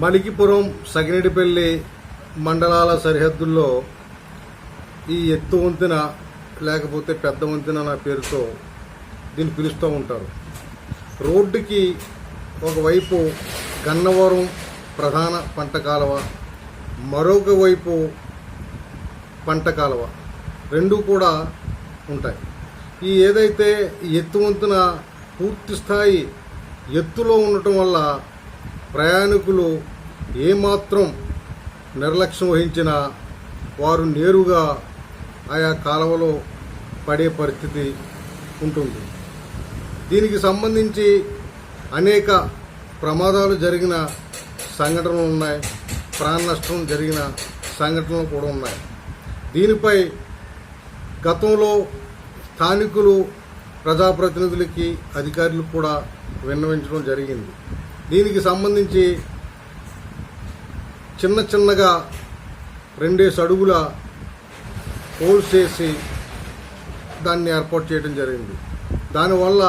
మలికిపురం సగినడిపల్లి మండలాల సరిహద్దుల్లో ఈ ఎత్తు వంతెన లేకపోతే పెద్ద వంతెన నా పేరుతో దీన్ని పిలుస్తూ ఉంటారు. రోడ్డుకి ఒకవైపు గన్నవరం ప్రధాన పంట కాలువ మరొక వైపు పంట కాలువ రెండు కూడా ఉంటాయి. ఈ ఏదైతే ఈ ఎత్తు వంతున పూర్తి స్థాయి ఎత్తులో ఉండటం వల్ల ప్రయాణికులు ఏమాత్రం నిర్లక్ష్యం వహించినా వారు నేరుగా ఆయా కాలువలో పడే పరిస్థితి ఉంటుంది. దీనికి సంబంధించి అనేక ప్రమాదాలు జరిగిన సంఘటనలు ఉన్నాయి. ప్రాణ నష్టం జరిగిన సంఘటనలు కూడా ఉన్నాయి. దీనిపై గతంలో స్థానికులు ప్రజాప్రతినిధులకి అధికారులు కూడా విన్నవించడం జరిగింది. దీనికి సంబంధించి చిన్న చిన్నగా రెండేసి అడుగుల హోల్స్ చేసి దాన్ని ఏర్పాటు చేయడం జరిగింది. దానివల్ల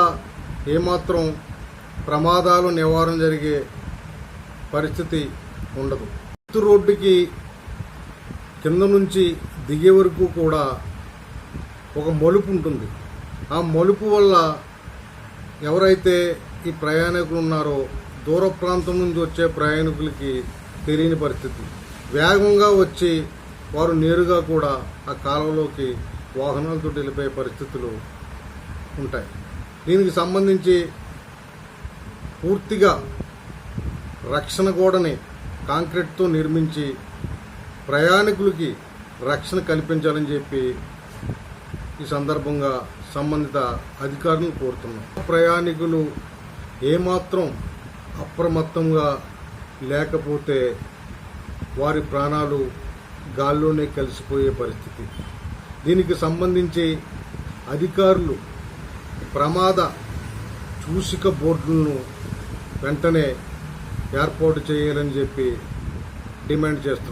ఏమాత్రం ప్రమాదాలు నివారణ జరిగే పరిస్థితి ఉండదు. ఎత్తు రోడ్డుకి కింద నుంచి దిగే వరకు కూడా ఒక మలుపు ఉంటుంది. ఆ మలుపు వల్ల ఎవరైతే ఈ ప్రయాణికులు ఉన్నారో దూర ప్రాంతం నుంచి వచ్చే ప్రయాణికులకి తెలియని పరిస్థితి. వేగంగా వచ్చి వారు నేరుగా కూడా ఆ కాలువలోకి వాహనాలతో వెళ్ళిపోయే పరిస్థితులు ఉంటాయి. దీనికి సంబంధించి పూర్తిగా రక్షణ గోడని కాంక్రీట్తో నిర్మించి ప్రయాణికులకి రక్షణ కల్పించాలని చెప్పి ఈ సందర్భంగా సంబంధిత అధికారులను కోరుతున్నాం. ప్రయాణికులు ఏమాత్రం అప్రమత్తంగా లేకపోతే వారి ప్రాణాలు గాల్లోనే కలిసిపోయే పరిస్థితి. దీనికి సంబంధించి అధికారులు ప్రమాద చూసిక బోర్డులను వెంటనే ఏర్పాటు చేయాలని చెప్పి డిమాండ్ చేస్తున్నారు.